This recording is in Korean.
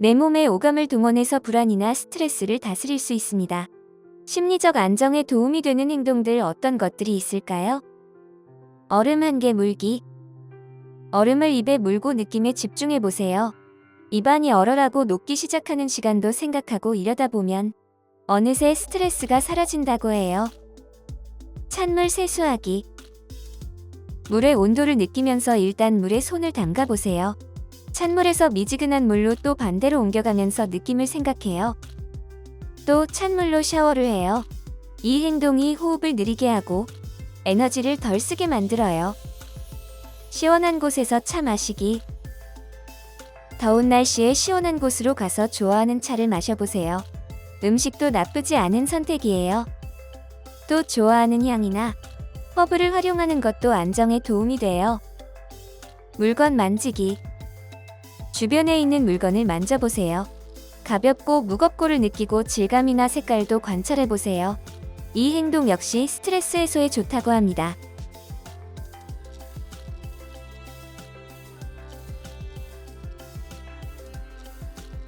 내 몸의 오감을 동원해서 불안이나 스트레스를 다스릴 수 있습니다. 심리적 안정에 도움이 되는 행동들 어떤 것들이 있을까요? 얼음 한 개 물기. 얼음을 입에 물고 느낌에 집중해 보세요. 입안이 얼얼하고 녹기 시작하는 시간도 생각하고 이러다 보면 어느새 스트레스가 사라진다고 해요. 찬물 세수하기. 물의 온도를 느끼면서 일단 물에 손을 담가 보세요. 찬물에서 미지근한 물로 또 반대로 옮겨가면서 느낌을 생각해요. 또 찬물로 샤워를 해요. 이 행동이 호흡을 느리게 하고 에너지를 덜 쓰게 만들어요. 시원한 곳에서 차 마시기. 더운 날씨에 시원한 곳으로 가서 좋아하는 차를 마셔보세요. 음식도 나쁘지 않은 선택이에요. 또 좋아하는 향이나 허브를 활용하는 것도 안정에 도움이 돼요. 물건 만지기. 주변에 있는 물건을 만져보세요. 가볍고 무겁고를 느끼고 질감이나 색깔도 관찰해보세요. 이 행동 역시 스트레스 해소에 좋다고 합니다.